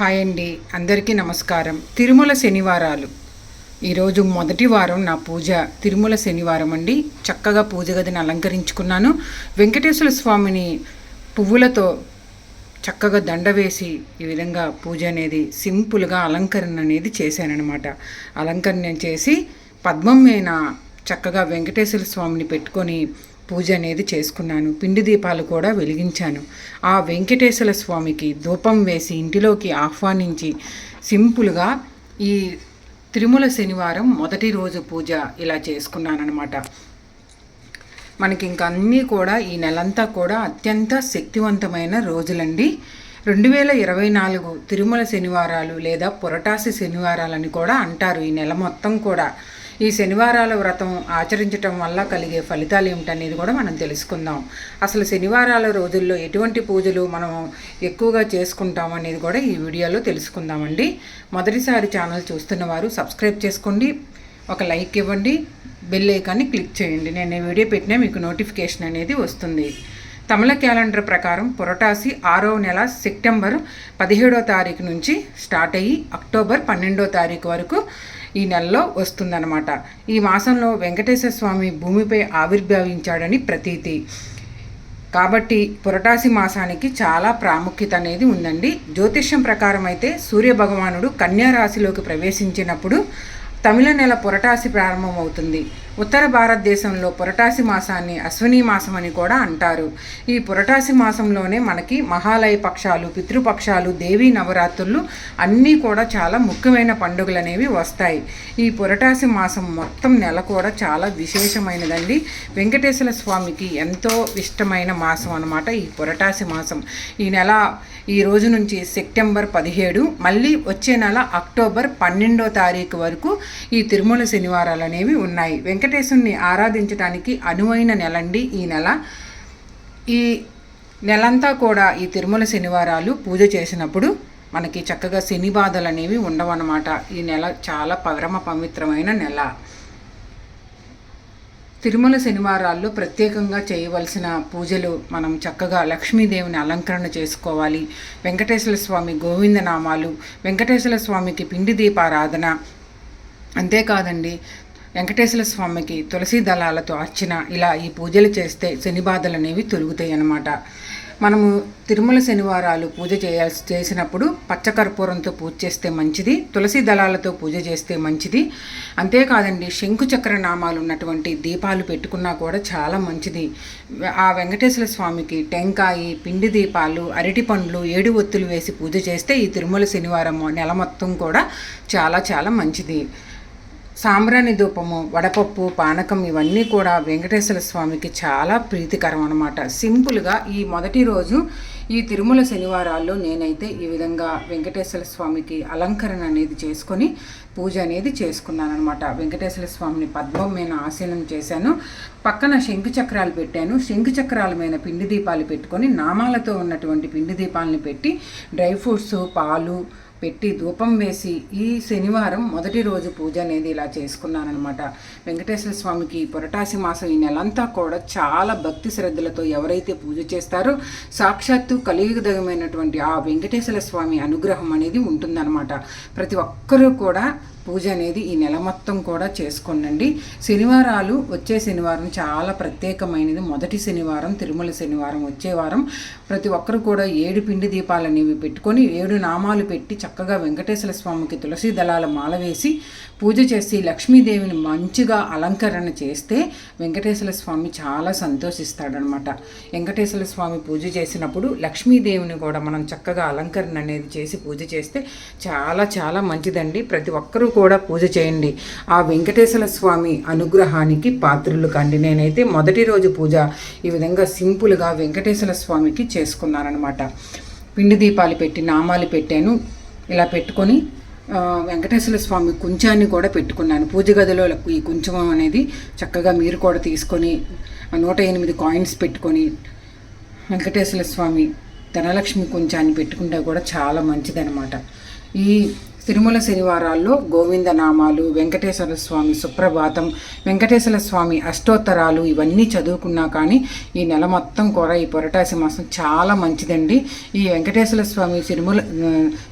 Hi అండి. అందరికీ నమస్కారం. తిరుమల శనివారాలు. ఈరోజు మొదటి వారం నా పూజ. తిరుమల శనివారం అండి. చక్కగా పూజ గదిని అలంకరించుకున్నాను. వెంకటేశ్వర స్వామిని పువ్వులతో చక్కగా దండ వేసి ఈ విధంగా పూజ అనేది సింపుల్గా అలంకరణ అనేది చేశానఅనమాట అలంకరణ చేసి పద్మం మీద చక్కగా వెంకటేశ్వర స్వామిని పెట్టుకొని పూజ అనేది చేసుకున్నాను. పిండి దీపాలు కూడా వెలిగించాను. ఆ వెంకటేశ్వర స్వామికి ధూపం వేసి ఇంటిలోకి ఆహ్వానించి సింపుల్గా ఈ తిరుమల శనివారం మొదటి రోజు పూజ ఇలా చేసుకున్నానమాట మనకి ఇంక అన్నీ కూడా ఈ నెలంతా కూడా అత్యంత శక్తివంతమైన రోజులండి. రెండు వేల ఇరవై నాలుగు తిరుమల శనివారాలు లేదా పురటాసి శనివారాలని కూడా అంటారు ఈ నెల మొత్తం కూడా. ఈ శనివారాల వ్రతం ఆచరించటం వల్ల కలిగే ఫలితాలు ఏమిటనేది కూడా మనం తెలుసుకుందాం. అసలు శనివారాల రోజుల్లో ఎటువంటి పూజలు మనం ఎక్కువగా చేసుకుంటాం అనేది కూడా ఈ వీడియోలో తెలుసుకుందామండి. మొదటిసారి ఛానల్ చూస్తున్న వారు సబ్స్క్రైబ్ చేసుకోండి. ఒక లైక్ ఇవ్వండి. బెల్ ఐకాన్ని క్లిక్ చేయండి. నేను ఈ వీడియో పెట్టినా మీకు నోటిఫికేషన్ అనేది వస్తుంది. తమిళ క్యాలెండర్ ప్రకారం పురటాసి ఆరో నెల సెప్టెంబర్ పదిహేడో తారీఖు నుంచి స్టార్ట్ అయ్యి అక్టోబర్ పన్నెండో తారీఖు వరకు ఈ నెలలో వస్తుందన్నమాట. ఈ మాసంలో వెంకటేశ్వర స్వామి భూమిపై ఆవిర్భవించాడని ప్రతీతి. కాబట్టి పురటాసి మాసానికి చాలా ప్రాముఖ్యత అనేది ఉందండి. జ్యోతిష్యం ప్రకారం అయితే సూర్య భగవానుడు కన్యా రాశిలోకి ప్రవేశించినప్పుడు తమిళ నెల పురటాసి ప్రారంభమవుతుంది. ఉత్తర భారతదేశంలో పురటాసి మాసాన్ని అశ్విని మాసం అని కూడా అంటారు. ఈ పురటాసి మాసంలోనే మనకి మహాలయ పక్షాలు పితృపక్షాలు దేవీ నవరాత్రులు అన్నీ కూడా చాలా ముఖ్యమైన పండుగలు అనేవి వస్తాయి. ఈ పురటాసి మాసం మొత్తం నెల కూడా చాలా విశేషమైనదండి. వెంకటేశ్వర స్వామికి ఎంతో ఇష్టమైన మాసం అనమాట ఈ పురటాసి మాసం. ఈ నెల ఈ రోజు నుంచి సెప్టెంబర్ పదిహేడు మళ్ళీ వచ్చే నెల అక్టోబర్ పన్నెండో తారీఖు వరకు ఈ తిరుమల శనివారాలు అనేవి ఉన్నాయి వెంకటేశ్వరుని ఆరాధించడానికి అనువైన నెలండి ఈ నెల. ఈ నెలంతా కూడా ఈ తిరుమల శనివారాలు పూజ చేసినప్పుడు మనకి చక్కగా శని బాధలు అనేవి ఉండవన్నమాట. ఈ నెల చాలా పరమ పవిత్రమైన నెల. తిరుమల శనివారాల్లో ప్రత్యేకంగా చేయవలసిన పూజలు మనం చక్కగా లక్ష్మీదేవిని అలంకరణ చేసుకోవాలి. వెంకటేశ్వర స్వామి గోవిందనామాలు వెంకటేశ్వర స్వామికి పిండి దీపారాధన. అంతేకాదండి వెంకటేశ్వర స్వామికి తులసి దళాలతో అర్చన ఇలా ఈ పూజలు చేస్తే శని బాధలు అనేవి తొలుగుతాయి అన్నమాట మనము తిరుమల శనివారాలు పూజ చేయాల్సి చేసినప్పుడు పచ్చకర్పూరంతో పూజ చేస్తే మంచిది తులసి దళాలతో పూజ చేస్తే మంచిది. అంతేకాదండి శంకుచక్ర నామాలు ఉన్నటువంటి దీపాలు పెట్టుకున్నా కూడా చాలా మంచిది. ఆ వెంకటేశ్వర స్వామికి టెంకాయి పిండి దీపాలు అరటి పండ్లు ఏడు ఒత్తులు వేసి పూజ చేస్తే ఈ తిరుమల శనివారం నెల మొత్తం కూడా చాలా చాలా మంచిది. సాంబ్రాణి ధూపము వడపప్పు పానకం ఇవన్నీ కూడా వెంకటేశ్వర స్వామికి చాలా ప్రీతికరం అనమాట సింపుల్గా ఈ మొదటి రోజు ఈ తిరుమల శనివారాల్లో నేనైతే ఈ విధంగా వెంకటేశ్వర స్వామికి అలంకరణ అనేది చేసుకొని పూజ అనేది చేసుకున్నాను అనమాట వెంకటేశ్వర స్వామిని పద్మం మీద ఆసీనం చేశాను. పక్కన శంకు చక్రాలు పెట్టాను. శంకు చక్రాల మీద పిండి దీపాలు పెట్టుకొని నామాలతో ఉన్నటువంటి పిండి దీపాలను పెట్టి డ్రై ఫ్రూట్స్ పాలు పెట్టి ధూపం వేసి ఈ శనివారం మొదటి రోజు పూజ అనేది ఇలా చేసుకున్నానమాట వెంకటేశ్వర స్వామికి పురటాసి మాసం ఈ నెలంతా కూడా చాలా భక్తి శ్రద్ధలతో ఎవరైతే పూజ చేస్తారో సాక్షాత్తు కలియుగదగమైనటువంటి ఆ వెంకటేశ్వర స్వామి అనుగ్రహం అనేది ఉంటుందన్నమాట. ప్రతి ఒక్కరూ కూడా పూజ అనేది ఈ నెల మొత్తం కూడా చేసుకోనండి. శనివారాలు వచ్చే శనివారం చాలా ప్రత్యేకమైనది. మొదటి శనివారం తిరుమల శనివారం వచ్చే వారం ప్రతి ఒక్కరు కూడా ఏడు పిండి దీపాలు అనేవి పెట్టుకొని ఏడు నామాలు పెట్టి చక్కగా వెంకటేశ్వర స్వామికి తులసి దళాల మాల వేసి పూజ చేసి లక్ష్మీదేవిని మంచిగా అలంకరణ చేస్తే వెంకటేశ్వర స్వామి చాలా సంతోషిస్తాడనమాట. వెంకటేశ్వర స్వామి పూజ చేసినప్పుడు లక్ష్మీదేవిని కూడా మనం చక్కగా అలంకరణ అనేది చేసి పూజ చేస్తే చాలా చాలా మంచిదండి. ప్రతి ఒక్కరూ కూడా పూజ చేయండి. ఆ వెంకటేశ్వర స్వామి అనుగ్రహానికి పాత్రులు కండి. నేనైతే మొదటి రోజు పూజ ఈ విధంగా సింపుల్గా వెంకటేశ్వర స్వామికి చేసుకున్నానమాట పిండి దీపాలు పెట్టి నామాలు పెట్టాను. ఇలా పెట్టుకొని వెంకటేశ్వర స్వామి కుంచాన్ని కూడా పెట్టుకున్నాను. పూజ గదిలో ఈ కుంచం అనేది చక్కగా మీరు కూడా తీసుకొని నూట ఎనిమిది కాయిన్స్ పెట్టుకొని వెంకటేశ్వర స్వామి ధనలక్ష్మి కుంచాన్ని పెట్టుకుంటే కూడా చాలా మంచిదనమాట ఈ తిరుమల శనివారాల్లో గోవింద నామాలు వెంకటేశ్వర స్వామి సుప్రభాతం వెంకటేశ్వర స్వామి అష్టోత్తరాలు ఇవన్నీ చదువుకున్నా కానీ ఈ నెల మొత్తం కూడా ఈ పొరటాసి మాసం చాలా మంచిదండి. ఈ వెంకటేశ్వర స్వామి తిరుమల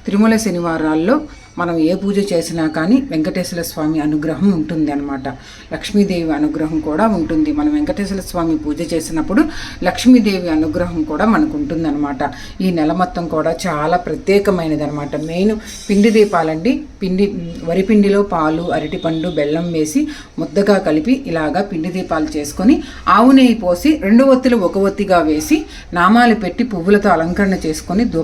తిరుమల శనివారాల్లో మనం ఏ పూజ చేసినా కానీ వెంకటేశ్వర స్వామి అనుగ్రహం ఉంటుంది అనమాట లక్ష్మీదేవి అనుగ్రహం కూడా ఉంటుంది. మనం వెంకటేశ్వర స్వామి పూజ చేసినప్పుడు లక్ష్మీదేవి అనుగ్రహం కూడా మనకు ఉంటుందన్నమాట. ఈ నెల మొత్తం కూడా చాలా ప్రత్యేకమైనది అనమాట మెయిన్ పిండి దీపాలండి. పిండి వరి పిండిలో పాలు అరటిపండు బెల్లం వేసి ముద్దగా కలిపి ఇలాగా పిండి దీపాలు చేసుకొని ఆవు నెయ్యి పోసి రెండు ఒత్తులు ఒక ఒత్తిగా వేసి నామాలు పెట్టి పువ్వులతో అలంకరణ చేసుకొని దూ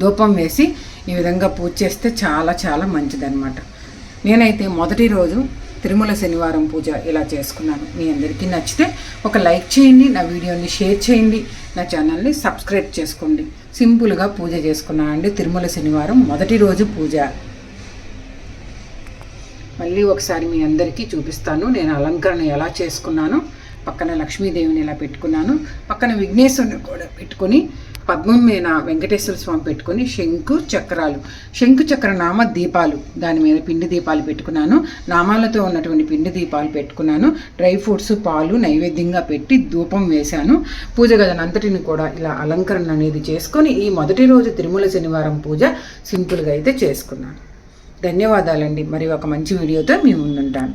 ధూపం వేసి ఈ విధంగా పూజ చేస్తే చాలా చాలా మంచిదన్నమాట. నేనైతే మొదటి రోజు తిరుమల శనివారం పూజ ఇలా చేసుకున్నాను. మీ అందరికీ నచ్చితే ఒక లైక్ చేయండి నా వీడియోని షేర్ చేయండి నా ఛానల్ని సబ్స్క్రైబ్ చేసుకోండి. సింపుల్గా పూజ చేసుకున్నానండి తిరుమల శనివారం మొదటి రోజు పూజ. మళ్ళీ ఒకసారి మీ అందరికీ చూపిస్తాను. నేను అలంకరణ ఎలా చేసుకున్నాను పక్కన లక్ష్మీదేవిని ఇలా పెట్టుకున్నాను పక్కన విఘ్నేశ్వరుని కూడా పెట్టుకొని పద్మం మీద వెంకటేశ్వర స్వామి పెట్టుకొని శంకు చక్రాలు. శంకు చక్ర నామ దీపాలు. దాని మీద పిండి దీపాలు పెట్టుకున్నాను. నామాలతో ఉన్నటువంటి పిండి దీపాలు పెట్టుకున్నాను. డ్రై ఫ్రూట్స్ పాలు నైవేద్యంగా పెట్టి ధూపం వేశాను. పూజ గదనంతటిని కూడా ఇలా అలంకరణ అనేది చేసుకొని ఈ మొదటి రోజు తిరుమల శనివారం పూజ సింపుల్గా అయితే చేసుకున్నాను. ధన్యవాదాలండి. మరి ఒక మంచి వీడియోతో మేము ముందుంటాను.